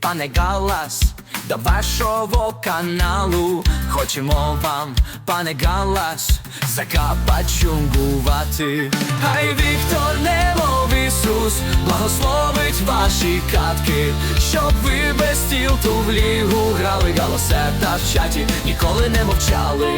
пане Галас, до вашого каналу. Хочемо вам, пане Галас, закапачунгувати. Хай Віктор, немов Ісус, благословить ваші катки, щоб ви без тілту в лігу грали галасета в чаті, ніколи не мовчали.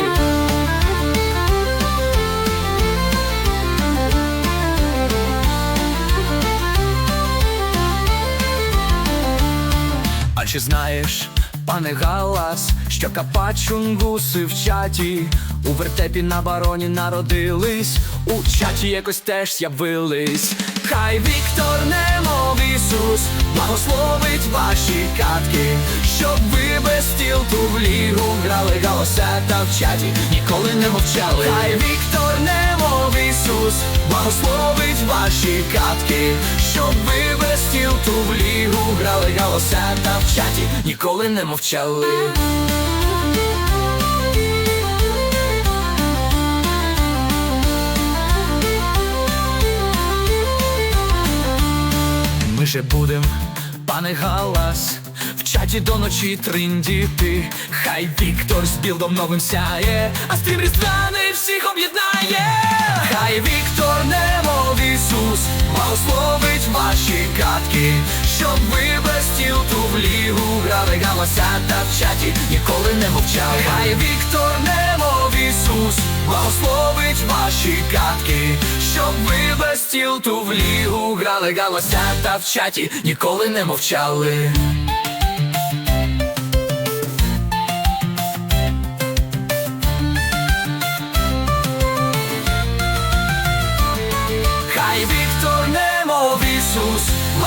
Чи знаєш, пане Галас, що капачунгуси в чаті у вертепі на бароні народились, у чаті якось теж з'явились. Хай Віктор, немов Ісус, благословить ваші катки, щоб ви без тілту в лігу грали галасета в чаті, ніколи не мовчали. Хай Віктор, немов Ісус, благословить ваші катки, щоб ви без тілту в лігу грали галасета в чаті, ніколи не мовчали. Ми же будем, пане Галас, в чаті до ночі триндіти. Хай Віктор з білдом новим сяє, а стрім різдвяний всіх об'єднає. Хай Віктор, ваші катки, щоб ви без тілту в лігу грали галасята в чаті, ніколи не мовчали. Хай Віктор, немов Ісус, благословить ваші катки, щоб ви без тілту в лігу грали галасята в чаті, ніколи не мовчали.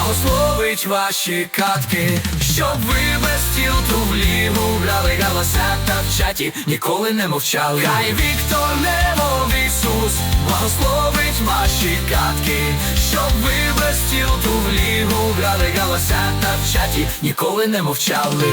Благословить ваші катки, щоб ви без тілту в вліву грали галасята в чаті, ніколи не мовчали. Хай Віктор, немов Ісус, благословить ваші катки, щоб ви без тілту в вліву грали галасята в чаті, ніколи не мовчали.